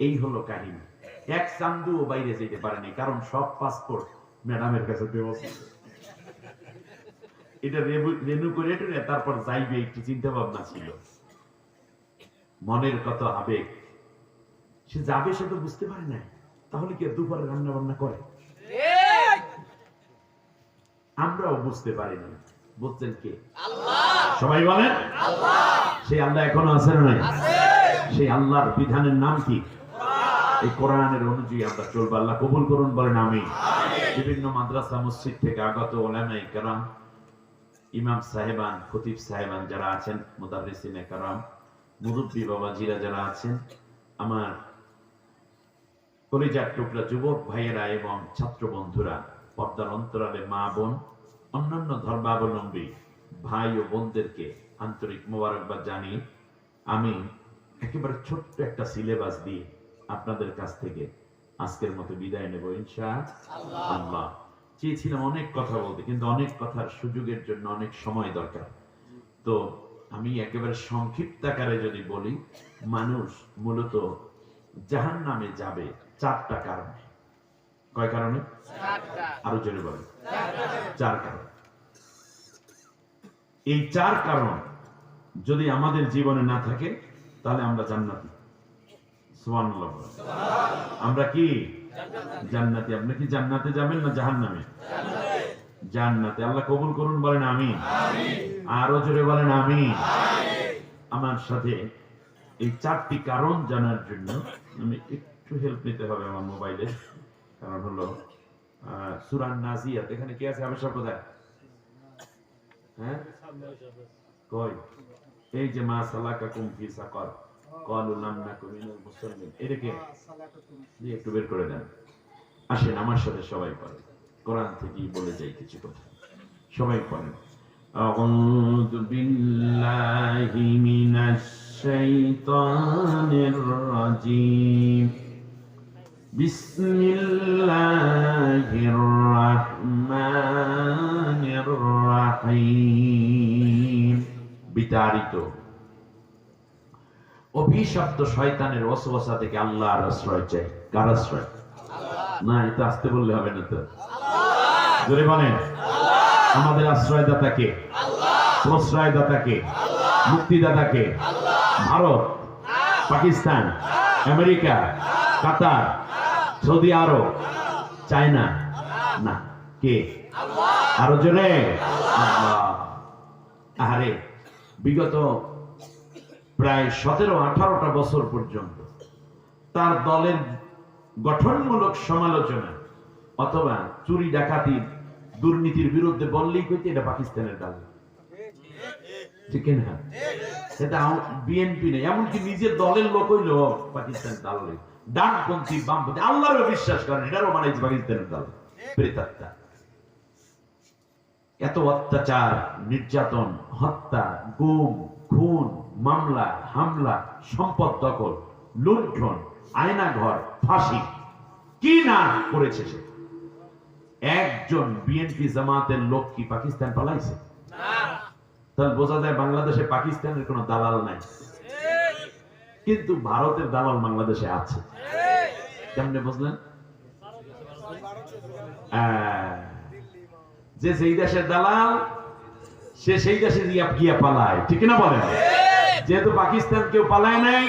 এই হলো কাহিনী। এক চান্দুও বাইরে যেতে পারেনি কারণ সব পাসপোর্ট ম্যাডামের কাছে দেওয়া এটা রেনু করে তারপর যাইবে একটু চিন্তা ভাবনা ছিল। মনের কত আবেগ। সে যাবে সে তো বুঝতে পারে না তাহলে কি দুপুরে রান্না বান্না করে আমরাও বুঝতে পারিনি। বুঝছেন কে? সবাই বলেন? সেই আল্লাহ এখনও আছে না সেই আল্লাহর বিধানের নাম কি? এই কোরআনের অনুযায়ী আমরা চলবো। আল্লাহ কবুল করুন বলেন আমি বিভিন্ন মাদ্রাসা মসজিদ থেকে আগত ওলামাই কারাম ইমাম সাহেবান খতিব সাহেবান যারা আছেন মুদারিসিনে কারাম মুরব্বী বাবাজিরা যারা আছেন আমার কলিজার টুকরা যুবক ভাইয়েরা এবং ছাত্র বন্ধুরা পর্দার অন্তরালে মা বোন অন্যান্য ধর্মাবলম্বী ভাই ও বোনদেরকে আন্তরিক মোবারকবাদ জানিয়ে আমি একেবারে ছোট্ট একটা সিলেবাস দিয়ে আপনাদের কাছ থেকে। আজকের মতো বিদায় নেব ইনশা আল্লাহ। চেয়েছিলাম অনেক কথা বলতে কিন্তু অনেক কথার সুযোগের জন্য অনেক সময় দরকার। তো আমি একেবারে সংক্ষিপ্ত আকারে যদি বলি মানুষ মূলত জাহান নামে যাবে চারটা কারণে। কয় কারণে? আরও জোরে বলে চার কারণ। এই চার কারণ যদি আমাদের জীবনে না থাকে তাহলে আমরা জান্নাতি। আমরা কি? জান্নাতি। আপনি কি জান্নাতে যাবেন না জাহান্নামে? জান্নাতে। আল্লাহ কবুল করুন বলেন আমি আরও জোরে বলেন আমি আমার সাথে এই চারটি কারণ জানার জন্য আমি একটু হেল্প নিতে হবে আমার মোবাইলে কারণ হলো সুরান নাজিয়াত। এখানে কি আছে? আবেশা কোথায় হ্যাঁ? কই? এই যে মা সালাকা কুম ফি সাকার। ক্বালু লাম নাকু মিনাল মুসাল্লিন এটা কি দিয়ে একটু বের করে দেন আসেন আমার সাথে সবাই পড়ে কোরআন থেকেই বলে যাই কিছু কথা সবাই পড়েন أعوذ بالله من الشيطان الرجيم بسم الله الرحمن الرحيم বিতাড়িত অভিশপ্ত শয়তানের ওসওয়াসা থেকে আল্লাহর আশ্রয় চাই। কার আশ্রয়? না এটা আসতে বললে হবে না তো। জোরে বলেন। আমাদের আশ্রয়দাতা কে? প্রশ্রয়দাতা কে? মুক্তিদাতা Bharat? Pakistan? America? Qatar? Saudi Arab? China? না কে? আরও জোরে। আহারে বিগত প্রায় সতেরো, আঠারোটা বছর পর্যন্ত তার দলের গঠনমূলক সমালোচনা অথবা চুরি ডাকাতি দুর্নীতির বিরুদ্ধে বললেই কইতে এটা পাকিস্তানের দল। ঠিক না? সেটা বিএনপি নেই। এমনকি নিজের দলের লোক হইল পাকিস্তান ডানপন্থী, বামপন্থী বিশ্বাস করেন, এটারও মানে পাকিস্তানের দল, প্রেতাত্মা। এত অত্যাচার, নির্যাতন, হত্যা, গুম, খুন মামলা, হামলা, সম্পদ দখল, লুণ্ঠন, আয়নাঘর, ফাঁসি। কি না করেছে সে? একজন বিএনপি জামাতের লোক কি পাকিস্তান পালাইছে? তাহলে বোঝা যায় বাংলাদেশে পাকিস্তানের কোনো দালাল নাই। কিন্তু ভারতের দালাল বাংলাদেশে আছে। কেমনে বুঝলেন? যে সেই দেশের দালাল, সে সেই দেশে গিয়া পালায়। ঠিক না বলেন? যেহেতু পাকিস্তান কেউ পালায় নাই,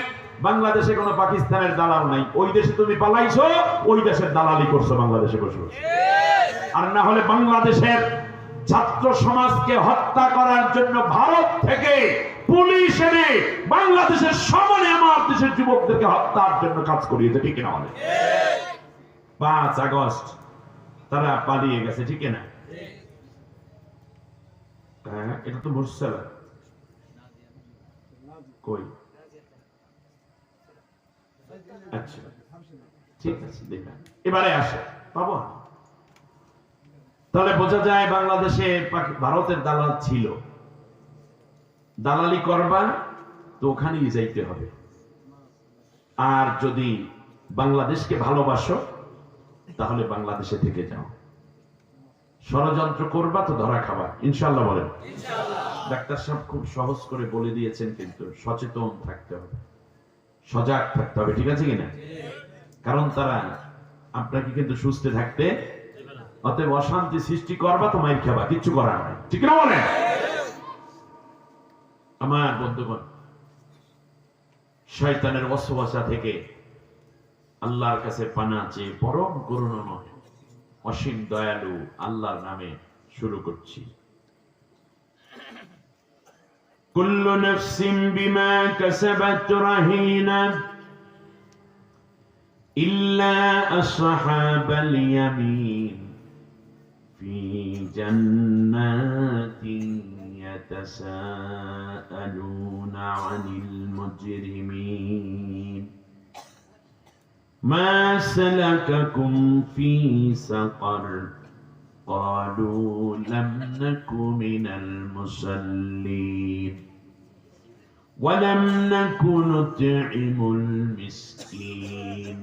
বাংলাদেশে কোনো পাকিস্তানের দালাল নাই। ওই দেশে তুমি পালাইছো, ওই দেশের দালালি করছ, বাংলাদেশে বসে আর না হলে বাংলাদেশের ছাত্র সমাজকে হত্যা করার জন্য ভারত থেকে পুলিশ এনে বাংলাদেশের সামনে আমার দেশের যুবকদেরকে হত্যার জন্য কাজ করিয়েছে, ঠিক না বলে পাঁচ আগস্ট, তারা পালিয়ে গেছে, ঠিক না হ্যাঁ এটা তো মুরসালা কই? আচ্ছা ঠিক আছে দেখবেন এবারে আসে, পাবো? তাহলে বোঝা যায় বাংলাদেশে ভারতের দালাল ছিল। দালালি করবা তো ওখানেই যাইতে হবে। আর যদি বাংলাদেশকে ভালোবাসো, তাহলে বাংলাদেশে থেকে যাও। ষড়যন্ত্র করবা তো ধরা খাবা। ইনশাল্লাহ বলেন। ডাক্তার সাহেব খুব সহজ করে বলে দিয়েছেন কিন্তু সচেতন থাকতে হবে। সজাগ থাকতে হবে, ঠিক আছে কিনা? কারণ তারা আপনাকে কিন্তু সুস্থ থাকতে অতএব অশান্তি সৃষ্টি করবা তো মাইর খাবা, কিচ্ছু করার নাই। ঠিক না বলেন? আমার বন্ধুগণ, শয়তানের অসবাসা থেকে আল্লাহর কাছে পানা চেয়ে পরম করুণাময়, অসীম দয়ালু আল্লাহর নামে শুরু করছি। كل نفس بما كسبت رهينة إلا أصحاب اليمين في جنات يتساءلون عن المجرمين. ما سلككم في سقر قالوا لم نك من المصلين. ولم نك نطعم المسكين.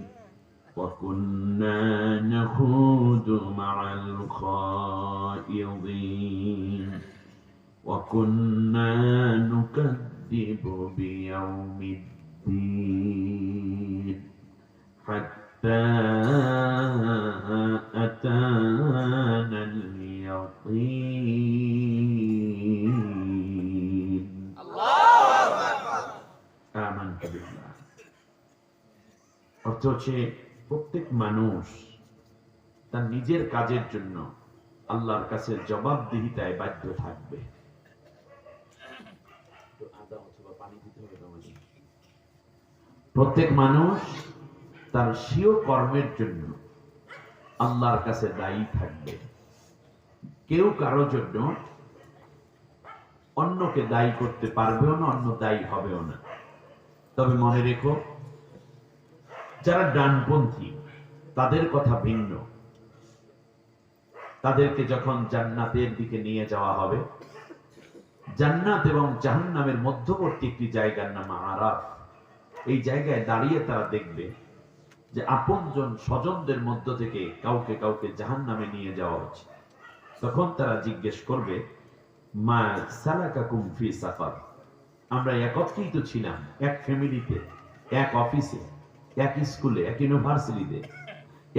وكنا نخوض مع الخائضين. وكنا نكذب بيوم الدين. حتى أتانا اليقين آمنت بالله অর্থ হচ্ছে প্রত্যেক মানুষ তার নিজের কাজের জন্য আল্লাহর কাছে জবাবদিহিতায় বাধ্য থাকবে প্রত্যেক মানুষ তার স্বীয় কর্মের জন্য আল্লাহর কাছে দায়ী থাকবে। কেউ কারও জন্য অন্যকে দায়ী করতে পারবেও না, অন্য দায়ী হবেও না। তবে মনে রেখো, যারা ডানপন্থী, তাদের কথা ভিন্ন। তাদেরকে যখন জান্নাতের দিকে নিয়ে যাওয়া হবে, জান্নাত এবং জাহান্নামের মধ্যবর্তী একটি জায়গার নাম আরাফ। এই জায়গায় দাঁড়িয়ে তারা দেখবে যে আপনজন স্বজনদের মধ্য থেকে কাউকে কাউকে জাহান্নামে নিয়ে যাওয়া হচ্ছে। তখন তারা জিজ্ঞেস করবে, মা সালাকাকুম ফি সাফার? আমরা একত্রিত ছিলাম, এক ফ্যামিলিতে, এক অফিসে, এক স্কুলে, এক ইউনিভার্সিটিতে।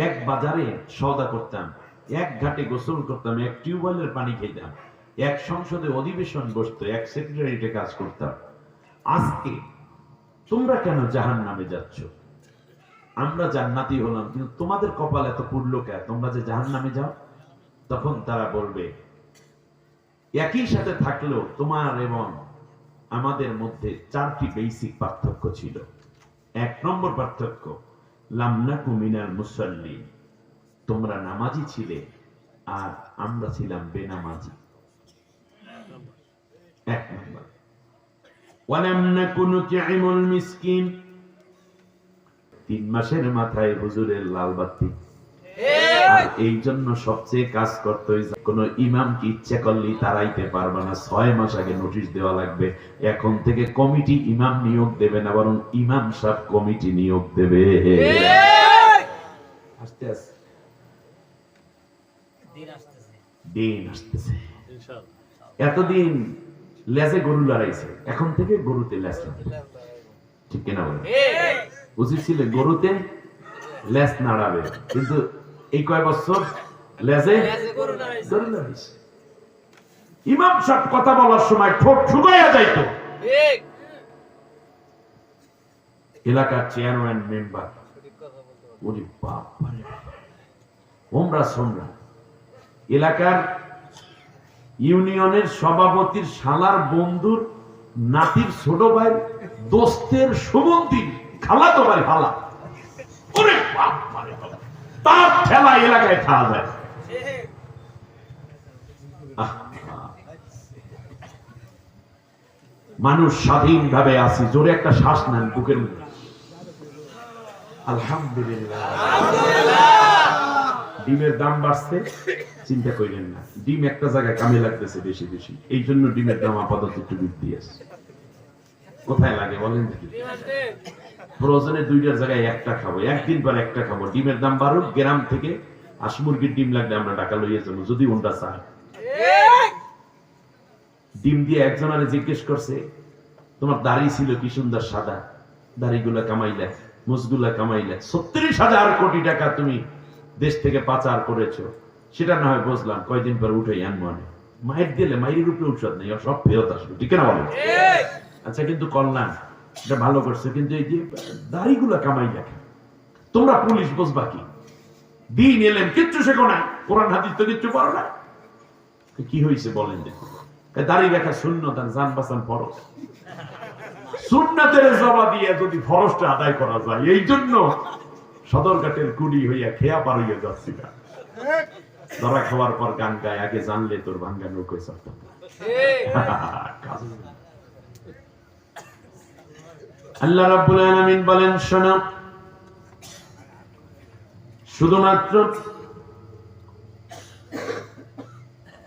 এক বাজারে সওদা করতাম, এক ঘাটে গোসল করতাম, এক টিউবওয়েলের পানি খেতাম, এক সংসদে অধিবেশন বসতো, এক সেক্রেটারিতে কাজ করতাম। আজকে তোমরা কেন জাহান নামে যাচ্ছ? আমরা জান্নাতি হলাম, কিন্তু তোমাদের কপাল এত পুরলো কে তোমরা যে জাহান নামে যাও, তখন তারা বলবে, একই সাথে থাকলেও তোমার এবং আমাদের মধ্যে চারটি বেসিক পার্থক্য ছিল। এক নম্বর পার্থক্য লামনা কুমিনার মুসল্লি, তোমরা নামাজি ছিলে আর আমরা ছিলাম বেনামাজি। এক নম্বর। ওয়ালাম নাকু নুতি'মুল মিসকিন তিন মাসের মাথায় হুজুরের লাল বাতি। আর এই জন্য সবচেয়ে কাজ করতে হয়েছে কোন ইমাম কি ইচ্ছা করলেই তারাইতে পারবে না। ছয় মাস আগে নোটিশ দেওয়া লাগবে। এখন থেকে কমিটি ইমাম নিয়োগ দেবে না বরং ইমাম সাহেব কমিটি নিয়োগ দেবে। আস্তে আস্তে। দিন আসতেছে। এতদিন লেজে গরু লড়াইছে এখন থেকে গরুতে লেজ ঠিক কিনা বলে উচিত ছিল গরুতে লেজ নাড়াবে। কিন্তু এই কয় বছর লেজে গরু ইমাম সাহেব কথা বলার সময় ঠোঁট শুকাইয়া যাইতো। এলাকার চেয়ারম্যান মেম্বার ওরে বাপ বাপ। ওমরা সোমরা। এলাকার ইউনিয়নের সভাপতির শালার বন্ধুর নাতির ছোট ভাই দোস্তের সুমন্দির খালা তো ভাই খালা ওরে বাপ রে বাপ। তার ঠেলা এলাকায় খাওয়া যায়। মানুষ স্বাধীনভাবে আছি, জোরে একটা শ্বাস নেন বুকের মধ্যে। আলহামদুলিল্লাহ। ডিমের দাম বাড়ছে, চিন্তা করেন না। ডিম একটা জায়গায় কামে লাগতেছে বেশি বেশি। এই জন্য ডিমের দাম আপাতত একটু বৃদ্ধি আছে। কোথায় লাগে বলেন দেখি। প্রয়োজনে দুইটার জায়গায় একটা খাব। একদিন পর একটা খাব। ডিমের দাম বাড়ুক গ্রাম থেকে হাঁস মুরগির ডিম লাগলে আমরা টাকা লইয়ে যাব যদি ওনটা চায়। ডিম দিয়ে একজন আরে জিজ্ঞেস করছে তোমার দাড়ি ছিল কি সুন্দর সাদা? দাড়িগুলা কামাইলে মুসগুলা কামাইলে। ছত্রিশ হাজার কোটি টাকা তুমি দেশ থেকে পাচার করেছ। সেটা না হয় বুঝলাম কয়দিন পর উঠে আমি মায়ের দিলে মায়ের রূপে ঔষধ নেই সব ফেরত আসবে। ঠিক না বলো? আচ্ছা কিন্তু কল্যাণ এটা ভালো করছে কিন্তু এই যে দাড়িগুলা কামাই দেখে তোমরা পুলিশ বুঝবা কি? দিন এলেন কিচ্ছু শেখো না কোরআন হাদিস তো কিচ্ছু পারো না। কি হয়েছে বলেন দেখো দাড়ি রাখা শূন্য তার জান বাঁচান ফরজ। সুন্নাতের জবা দিয়ে যদি ফরজটা আদায় করা যায় এই জন্য সদরঘাটের কুড়ি হইয়া খেয়া পার হইয়া যাচ্ছি না। ধরা খাওয়ার পর গান গায় আগে জানলে তোর ভাঙ্গা নৌকোয় চাপতাম কাজ। আল্লাহ রাব্বুল আলামিন বলেন, শোনো, শুধুমাত্র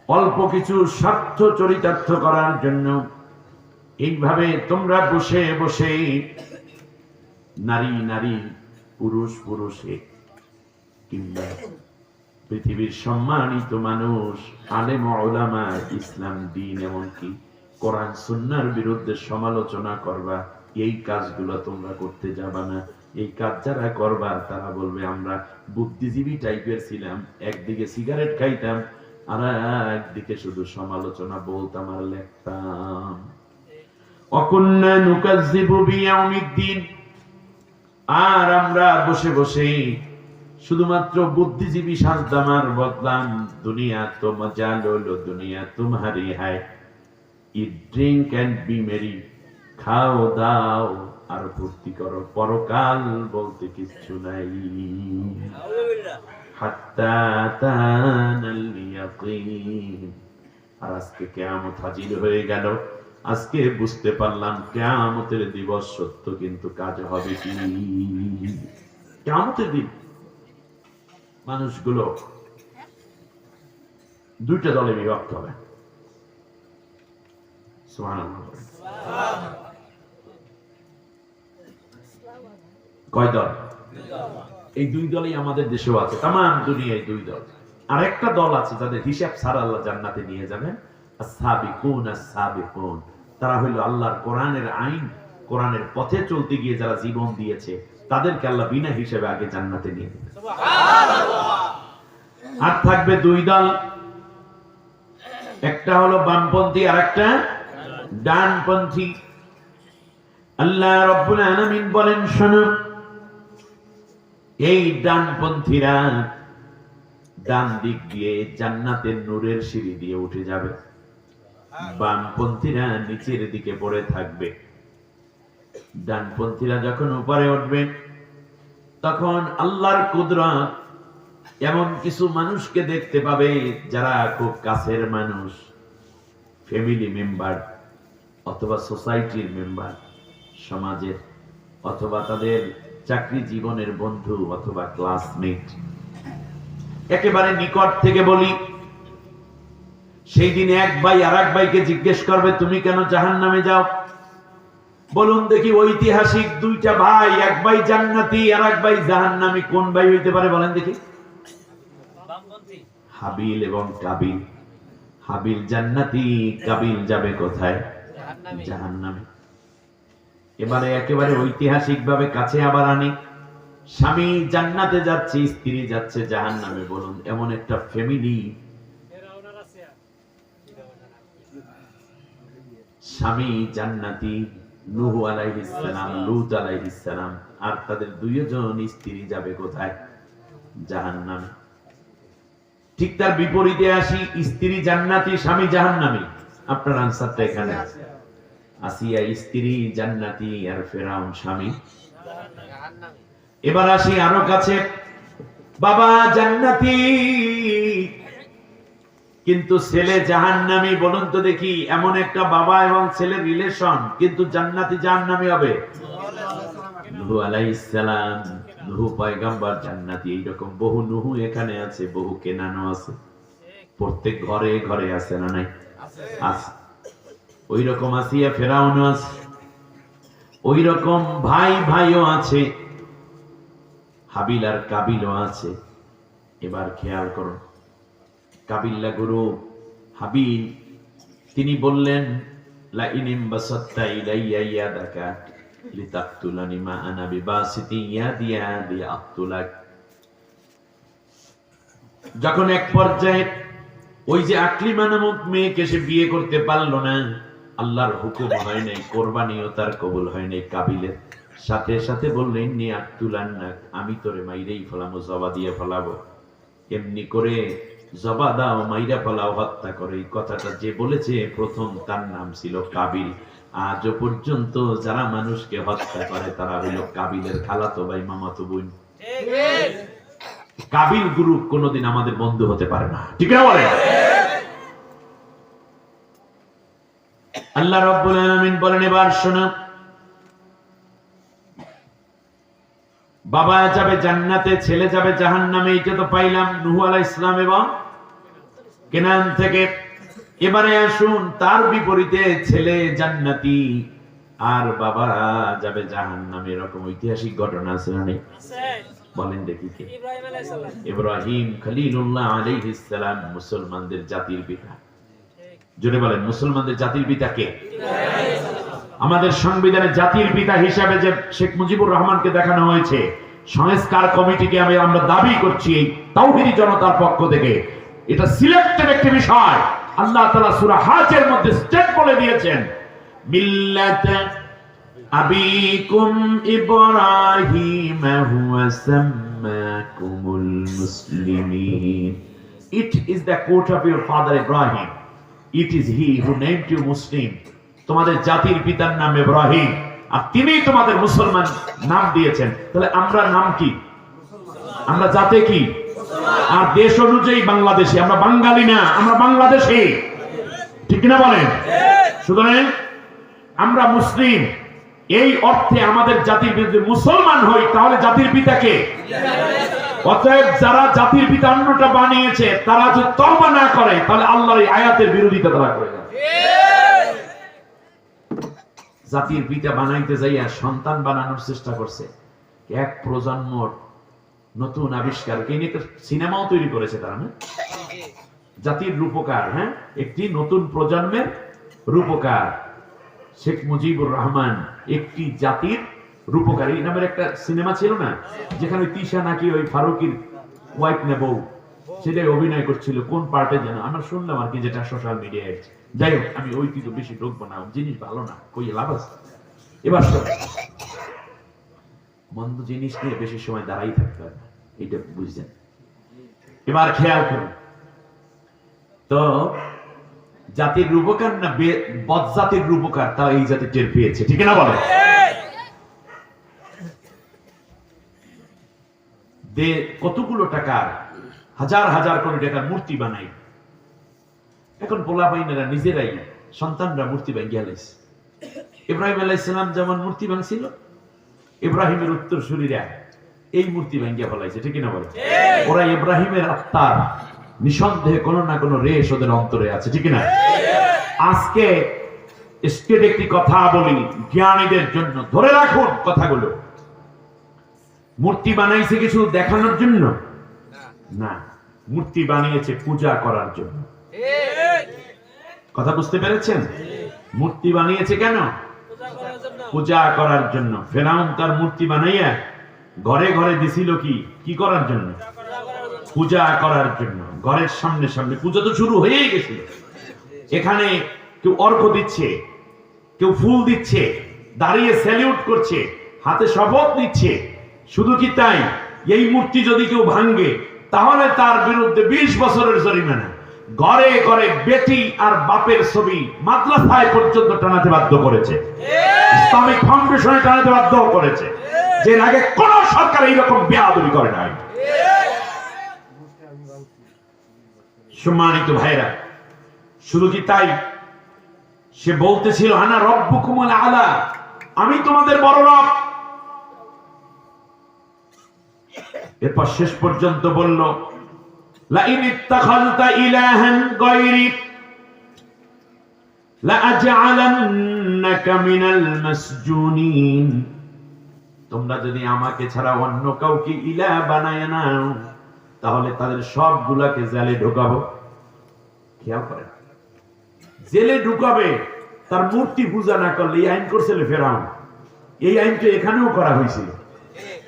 অল্প কিছু স্বার্থ চরিতার্থ করার জন্য এইভাবে তোমরা বসে বসে নারী নারী, পুরুষ পুরুষে কিংবা পৃথিবীর সম্মানিত মানুষ, আলেম ওলামা ইসলাম, দিন এমনকি কোরআন, সুন্নার বিরুদ্ধে সমালোচনা করবা। এই কাজগুলো তোমরা করতে যাবা না। এই কাজ যারা করবা তারা বলবে, আমরা বুদ্ধিজীবী টাইপের ছিলাম, একদিকে সিগারেট খাইতাম, আর একদিকে শুধু সমালোচনা বলতাম আর লেখতাম। আর আমরা বসে বসে শুধুমাত্র বুদ্ধিজীবী সাজদামার বদলাম। দুনিয়া তো মজা দুনিয়া তোমারি হায়। Eat drink and be merry খাও, দাও, আর ফুর্তি করো। পরকাল বলতে কিচ্ছু নাই। আর আজকে হাজির হয়ে গেল। আজকে বুঝতে পারলাম দিবস সত্য, কিন্তু কাজ হবে কি? দিন মানুষগুলো দুইটা দলে বিভক্ত হবে। সুবহানাল্লাহ। কয় দল? এই দুই দলই আমাদের দেশেও আছে। তাম দুনিয়ায় দুই দল। আর একটা দল আছে যাদের হিসাব ছাড়া আল্লাহ জান্নাতে নিয়ে যাবেন। তারা হইল আল্লাহর কোরআনের আইন কোরআনের পথে চলতে গিয়ে যারা জীবন দিয়েছে তাদেরকে আল্লাহ বিনা হিসেবে আগে জান্নাতে নিয়ে যাবেন। আর থাকবে দুই দল। একটা হলো বামপন্থী আর একটা ডানপন্থী। আল্লাহ রব্বুল আলামিন বলেন শোনো এই ডানপন্থীরা ডান দিক দিয়ে জান্নাতের নূরের সিঁড়ি দিয়ে উঠে যাবে। বামপন্থীরা নিচের দিকে পড়ে থাকবে। ডানপন্থীরা যখন উপরে উঠবে, তখন আল্লাহর কুদরত এমন কিছু মানুষকে দেখতে পাবে যারা খুব কাছের মানুষ, ফ্যামিলি মেম্বার অথবা সোসাইটির মেম্বার, সমাজের, অথবা তাদের চাকরি জীবনের বন্ধু অথবা ক্লাসমেট একেবারে নিকট থেকে বলি সেই দিন এক ভাই আর এক ভাইকে জিজ্ঞেস করবে তুমি কেন জাহান নামে যাও? বলুন দেখি ঐতিহাসিক দুইটা ভাই এক ভাই জান্নাতি আর এক ভাই জাহান নামে কোন ভাই হইতে পারে বলেন দেখি? হাবিল এবং কাবিল। হাবিল জান্নাতি কাবিল যাবে কোথায়? জাহান নামে এবারে একেবারে ঐতিহাসিক ভাবে কাছে আবার আনি। স্বামী জান্নাতে যাচ্ছে, স্ত্রী যাচ্ছে জাহান নামে বলুন, এমন একটা ফ্যামিলি স্বামী জান্নাতি, নুহু আলাইহিস সালাম, লূত আলাইহিস সালাম, আর তাদের দুইজন স্ত্রী যাবে কোথায়? জাহান্নামে। ঠিক তার বিপরীতে আসি, স্ত্রী জান্নাতি, স্বামী জাহান্নামী। আপনার আনসারটা এখানে আছে। আসিয়া স্ত্রী জান্নাতি আর ফেরাউন স্বামী। এবার আসি আরও কাছে। বাবা জান্নাতি। কিন্তু ছেলে জাহান্নামী বলুন তো দেখি এমন একটা বাবা এবং ছেলের রিলেশন কিন্তু জান্নাতি জাহান্নামী হবে? নুহু আলাইহিস নুহু পয়গম্বর জান্নাতি এইরকম বহু নুহু এখানে আছে বহু কেনানো আছে। প্রত্যেক ঘরে ঘরে আছে না নাই? আছে। ওই রকম আসিয়া ফেরাউন আছে। ওই রকম ভাই ভাইও আছে। হাবিল আর কাবিলও আছে। এবার খেয়াল করুন কাবিল্লা গুরু হাবিল, তিনি বললেন লা ইনিম বাসাত্তা ইলাইয়া ইয়াদাকা লিতাকতুলানি মা আনা বিবাসিতি ইয়াদি ইয়াদি আক্তুলাক যখন এক পর্যায়ে ওই যে আকলিমা নামক মেয়েকে সে বিয়ে করতে পারল না আল্লাহর হুকুম হয় নাই কোরবানিও তার কবুল হয় নাই কাবিলের সাথে সাথে বললেন নি আক্তুলান না আমি তোরে মাইরেই ফেলামো জবা দিয়ে ফেলাবো। এমনি করে জবা দাও মাইরা ফলাও হত্যা করে। এই কথাটা যে বলেছে প্রথম তার নাম ছিল কাবিল। আজও পর্যন্ত যারা মানুষকে হত্যা করে তারা হইল কাবিলের খালাতো ভাই মামাতো বোন। কাবিল গুরু কোনোদিন আমাদের বন্ধু হতে পারে না। ঠিক না বলে আল্লাহ রব্বুল আলামিন বলেন এবার শোনো। বাবা যাবে জান্নাতে ছেলে যাবে জাহান্নামে এটা তো পাইলাম নুহু আলাইহিস ইসলাম এবং কেনান থেকে। এবারে আসুন তার বিপরীতে ছেলে জান্নাতি আর বাবা যাবে জাহান্নামে এরকম ঐতিহাসিক ঘটনা আছে নেই? বলেন দেখি কে। ইব্রাহিম খলিলুল্লাহ আলাইহিস সালাম মুসলমানদের জাতির পিতা। জোরে বলেন, মুসলমানদের জাতির পিতা কে? আমাদের সংবিধানে জাতির পিতা হিসাবে যে শেখ মুজিবুর রহমানকে দেখানো হয়েছে, সংস্কার কমিটিকে আমি, আমরা দাবি করছি এই তাওহিদি জনতার পক্ষ থেকে। এটা সিলেক্টেড একটি বিষয়। আল্লাহ তাআলা সূরা হাজের মধ্যে স্টেট বলে দিয়েছেন, মিল্লাত আবিকুম ইব্রাহিম হুয়া সাম্মাকুমুল মুসলিমিন। It is the court of your father Ibrahim. It is he who named you Muslim. তোমাদের জাতির পিতার নাম ইব্রাহিম। আর তিনিই তোমাদের মুসলমান নাম দিয়েছেন। তাহলে আমরা নাম কি? আমরা জাতে কি? আর দেশ অনুযায়ী বাংলাদেশে। আমরা বাঙালি না, আমরা বাংলাদেশে। ঠিক না বলেন? সুতরাং আমরা মুসলিম। এই অর্থে আমাদের জাতির বিরুদ্ধে মুসলমান হই, তাহলে জাতির পিতাকে অতএব যারা জাতির পিতা অন্যটা বানিয়েছে, তারা যদি তওবা না করে, তাহলে আল্লাহর এই আয়াতের বিরোধিতা তারা করে যাবে জাতির পিতা বানাইতে যাইয়া সন্তান বানানোর চেষ্টা করছে। এক প্রজন্মর নতুন আবিষ্কার, কে নিয়ে সিনেমাও তৈরি করেছে তারা, না? জাতির রূপকার হ্যাঁ? একটি নতুন প্রজন্মের রূপকার। শেখ মুজিবুর রহমান একটি জাতির রূপকার নামের একটা সিনেমা ছিল না, যেখানে তিশা নাকি ওই ফারুকির ওয়াইফ নে বউ, সেটাই অভিনয় করছিল। কোন পার্টে যেন, আমরা শুনলাম আর কি যেটা সোশ্যাল মিডিয়ায় যাই হোক, আমি ওই দিকে বেশি ঢুকবো না, জিনিস ভালো না, কই লাভ আছে? এবার মন্দ জিনিস নিয়ে বেশি সময় দাঁড়াই থাকতে হবে না, এইটা বুঝছেন। এবার খেয়াল করুন। তো, জাতির রূপকার না বে- বদজাতির রূপকার তা এই জাতি টের পেয়েছে, ঠিক না বলে? দে কতগুলো টাকার হাজার হাজার কোটি টাকার মূর্তি বানাই। এখন পোলা বাইনারা নিজেরাই সন্তানরা মূর্তি ভাঙ্গিয়া লাইছে। ইব্রাহিম আলাইসালাম যেমন মূর্তি ভাঙছিল ইব্রাহিমের উত্তর শরীরা এই মূর্তি ভাঙ্গিয়া ফলাইছে ঠিক না বলে ওরা ইব্রাহিমের আত্মার নিঃসন্দেহে কোনো না কোনো রেশ ওদের অন্তরে আছে ঠিক না আজকে স্টেট একটি কথা বলি জ্ঞানীদের জন্য। ধরে রাখুন কথাগুলো। মূর্তি বানাইছে কিছু দেখানোর জন্য? না। মূর্তি বানিয়েছে পূজা করার জন্য। কথা বুঝতে পেরেছেন? মূর্তি বানিয়েছে কেন? পূজা করার জন্য। ফেরাউন তার মূর্তি বানাইয়া ঘরে ঘরে দিছিল কি? কি করার জন্য? পূজা করার জন্য। পূজা করার জন্য। ঘরের সামনে সামনে পূজা তো শুরু হয়েই গেছিল। এখানে কেউ অর্ঘ দিচ্ছে কেউ ফুল দিচ্ছে দাঁড়িয়ে স্যালিউট করছে হাতে শপথ নিচ্ছে। শুধু কি তাই? এই মূর্তি যদি কেউ ভাঙ্গে তাহলে তার বিরুদ্ধে বিশ বছরের জরিমানা। ঘরে ঘরে বেটি আর বাপের ছবি মাদ্রাসায় পর্যন্ত টানাতে বাধ্য করেছে। ইসলামিক ফাউন্ডেশনে টানাতে বাধ্য করেছে। যে আগে কোন সরকার এইরকম বেয়াদবি করে নাই। সম্মানিত ভাইরা শুধু কি তাই? সে বলতেছিল, আনা রব্বুকুমুল আলা। আমি তোমাদের বড় রব। এরপর শেষ পর্যন্ত বলল তোমরা যদি আমাকে ছাড়া অন্য কাউকে ইলা বানায় নাও, তাহলে তাদের সবগুলাকে জেলে ঢোকাবো। খেয়াল করেন, জেলে ঢুকাবে, তার মূর্তি পূজা না করলে এই আইন করছিল ফেরাউন। এই আইনটা এখানেও করা হয়েছিল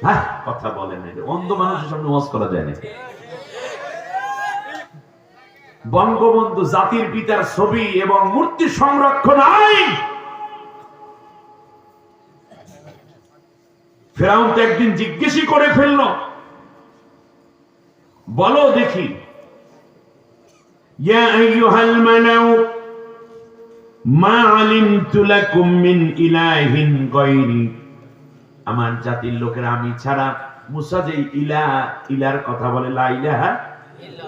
হ্যাঁ কথা বলেন না অন্ধ মানুষের সামনে ওয়াজ করা যায় না বঙ্গবন্ধু জাতির পিতার ছবি এবং মূর্তি সংরক্ষণ আইন! ফেরাউন তো একদিন জিজ্ঞেসই করে ফেলল, বলো দেখি মা আলিমতু লাকুম মিন ইলাহিন গায়রি। আমার জাতির লোকেরা আমি ছাড়া মুসা যে ইলা ইলার কথা বলে লা ইলাহা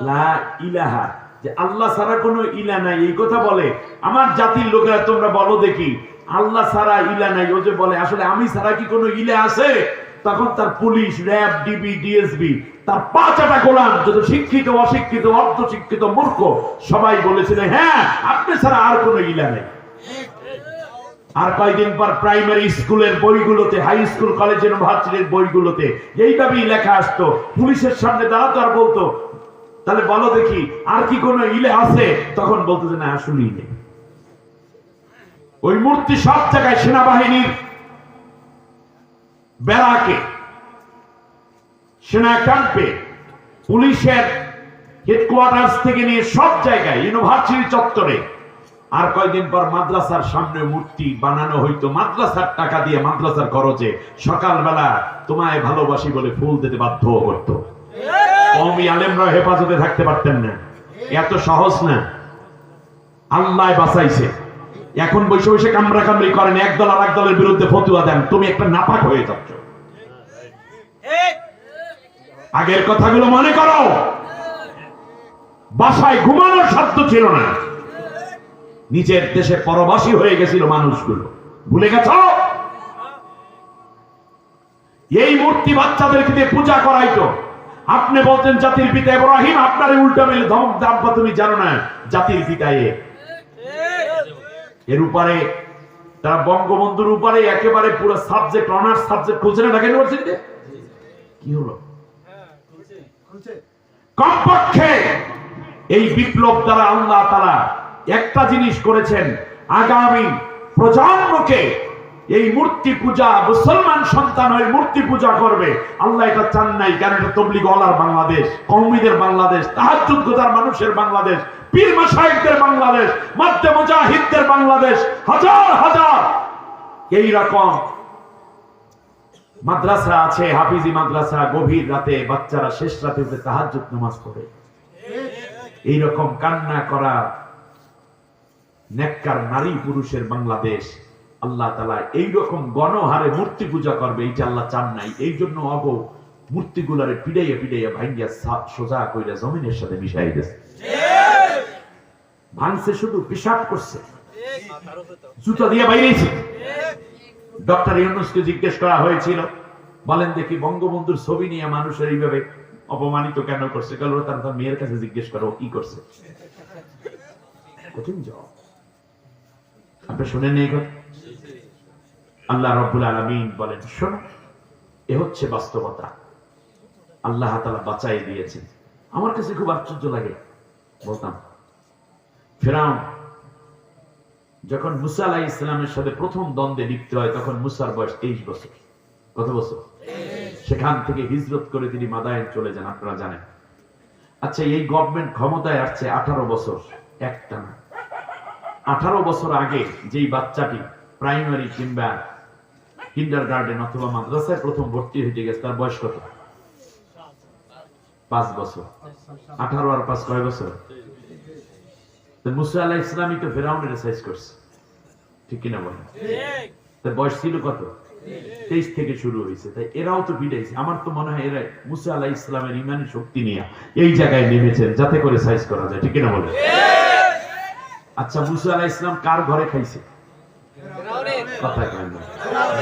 লা ইলাহা যে আল্লাহ ছাড়া কোনো ইলা নাই এই কথা বলে। আমার জাতির লোকেরা তোমরা বলো দেখি আল্লাহ ছাড়া ইলা নাই ও যে বলে আসলে আমি ছাড়া কি কোনো ইলা আছে? তখন তার পুলিশ র্যাব ডিবি ডিএসবি তার পাঁচাটা গোলাম যত শিক্ষিত অশিক্ষিত অর্ধ শিক্ষিত মূর্খ সবাই বলেছিল হ্যাঁ আপনি ছাড়া আর কোনো ইলা নেই। আর কয়েকদিন পর প্রাইমারি স্কুলের বইগুলোতে হাই স্কুল কলেজ ইউনিভার্সিটির বইগুলোতে, এইভাবেই লেখা আসতো। পুলিশের সামনে দাঁড়াতো আর বলতো, তাহলে বলো দেখি, আর কি কোনো ইলে আছে? তখন বলতো যে না আসলেই নেই ওই মূর্তি সব জায়গায় সেনাবাহিনীর বেড়াকে সেনা ক্যাম্পে পুলিশের হেডকোয়ার্টার্স থেকে নিয়ে সব জায়গায় ইউনিভার্সিটি চত্বরে আর কয়দিন পর মাদ্রাসার সামনে মূর্তি বানানো হইতো। মাদ্রাসার টাকা দিয়ে মাদ্রাসার খরচে সকালবেলা তোমায় ভালোবাসি বলে ফুল দিতে বাধ্য করতো। কমই আলেমরা হেফাজতে থাকতে পারতেন না। এত সহজ না। আল্লাহ বাঁচাইছে। এখন বসে বসে কামড়া কামড়ি করেন। এক দল আর এক দলের বিরুদ্ধে ফতুয়া দেন। তুমি একটা নাপাক হয়ে যাচ্ছ। আগের কথাগুলো মনে করো। বাসায় ঘুমানোর সাধ্য ছিল না। নিজের দেশে পরবাসী হয়ে গেছিল মানুষগুলো। ভুলে গেছ? এই মূর্তি বাচ্চাদেরকে দিয়ে পূজা করাইতো। আপনি বলতেন, জাতির পিতা ইব্রাহিম, আপনার উল্টা মেলে ধমক দাম্পা তুমি জানো না, জাতির পিতা এর উপরে, তারা বঙ্গবন্ধুর উপরে একেবারে পুরো সাবজেক্ট, অনার্স সাবজেক্ট খুলছে না ঢাকা ইউনিভার্সিটিতে? কি হলো? কমপক্ষে এই বিপ্লব দ্বারা আল্লাহ তারা একটা জিনিস করেছেন, আগামী প্রজন্মকে এই মূর্তি পূজা, মুসলমান সন্তান হয়ে মূর্তি পূজা করবে। আল্লাহ এটা চান নাই কারণ এটা তবলিগ ওয়ালার বাংলাদেশ? কৌমিদের বাংলাদেশ তাহাজ্জুদ গোজার মানুষের বাংলাদেশ, পীর মাসায়েকদের বাংলাদেশ, মাদ্দে মুজাহিদদের বাংলাদেশ, হাজার হাজার। এই রকম মাদ্রাসা আছে, হাফিজি মাদ্রাসা, গভীর রাতে বাচ্চারা শেষ রাতে উঠে তাহাজ্জুদ নামাজ পড়ে। এইরকম কান্না করা নেককার নারী পুরুষের বাংলাদেশ, আল্লাহ তালা এইরকম গণহারে মূর্তি পূজা করবে, এইটা আল্লাহ চান নাই। এই জন্য অগ মূর্তিগুলারে পিড়াইয়া পিড়াইয়া ভাঙ্গিয়া সোজা কইরা জমিনের সাথে মিশাই দিয়েছে ভাঙছে শুধু, পেশাব করছে। জুতা দিয়ে বাইরেছে। ডক্টর ইউনুসকে জিজ্ঞেস করা হয়েছিল, বলেন দেখি বঙ্গবন্ধুর ছবি নিয়ে মানুষের এইভাবে অপমানিত কেন করছে? তার তার মেয়ের কাছে জিজ্ঞেস করো কি করছে? কঠিন জবাব। আপনি শুনেন এই কথা? আল্লাহ রব্বুল আলমিন বলেন, শোনো, এ হচ্ছে বাস্তবতা। আল্লাহ তালা বাঁচাই দিয়েছেন। আমার কাছে খুব আশ্চর্য লাগে, বলতাম। ফেরাউন, যখন মুসা আলাহ ইসলামের সাথে প্রথম দ্বন্দ্বে লিপ্ত হয়, তখন মুসার বয়স তেইশ বছর। কত বছর? সেখান থেকে হিজরত করে তিনি মাদায়ন চলে যান, আপনারা জানেন। আচ্ছা এই গভর্নমেন্ট ক্ষমতায় আসছে আঠারো বছর একটা না আঠারো বছর আগে যেই বাচ্চাটি প্রাইমারি কিংবা কিন্ডার গার্ডেন অথবা মাদ্রাসায় প্রথম ভর্তি হইতে গেছে, তার বয়স কত? পাঁচ বছর। আঠারো আর পাঁচ কয় বছর? মুসা ইসলামী তো সাইজ করছে। ঠিক কিনা বলেন? তার বয়স ছিল কত? তেইশ থেকে শুরু হয়েছে তাই এরাও তো বিদাইছে আমার তো মনে হয় এরা মুসা আলাহ ইসলামের ইমানি শক্তি নিয়ে এই জায়গায় নেমেছেন, যাতে করে সাইজ করা যায়। ঠিক কিনা বলেন? আচ্ছা মুসা আলাহ ইসলাম কার ঘরে খাইছে?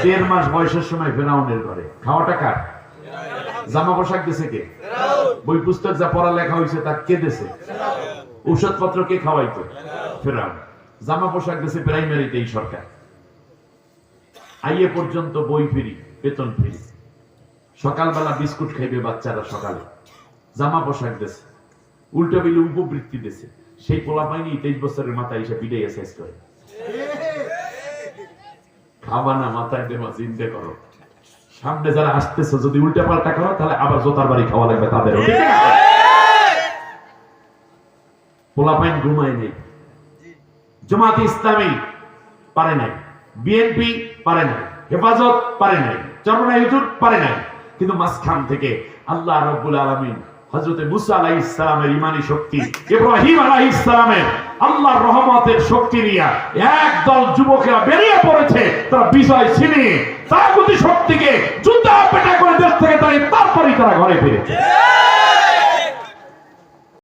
দেড় মাস বয়সের সময় ফেরাউনের ঘরে। খাওয়াটা কার? জামা পোশাক দিছে কে? বই পুস্তক যা পড়ালেখা হয়েছে তা কে দিছে? ঔষধপত্র কে খাওয়াইতো? ফেরাউন। জামা পোশাক দিছে প্রাইমারিতে এই সরকার। আইয়ে পর্যন্ত বই ফ্রি, বেতন ফ্রি। সকালবেলা বিস্কুট খাইবে বাচ্চারা সকালে। জামা পোশাক দিছে। উল্টো বিলে উপবৃত্তি দিছে। সেই পোলা পাইনি, তেইশ বছরের মাথায় এসে বিডে এসএস করে। খাবা না, মাথায় দেওয়া চিন্তা করো। সামনে যারা আসতেছে, যদি উল্টা পাল্টা করো, তাহলে আবার জোতার বাড়ি খাওয়া লাগবে পোলাপাইন ঘুমায় নেই। জামাত ইসলামী পারে নাই, বিএনপি পারে নাই, হেফাজত পারে নাই চরমনাই হুজুর পারে নাই, কিন্তু মাঝখান থেকে আল্লাহ রব্বুল আলামিন হযরতে মুসা আলাহ ইসলামের ইমানি শক্তি, ইব্রাহিম আলাহ ইসলামের আল্লাহর রহমতের শক্তি নিয়ে একদল যুবকেরা বেরিয়ে পড়েছে। তারা বিজয় ছিনিয়ে প্রতি শক্তিকে যুদ্ধ পেটা করে দেশ থেকে তাড়িয়ে তারপরেই তারা ঘরে ফিরেছে।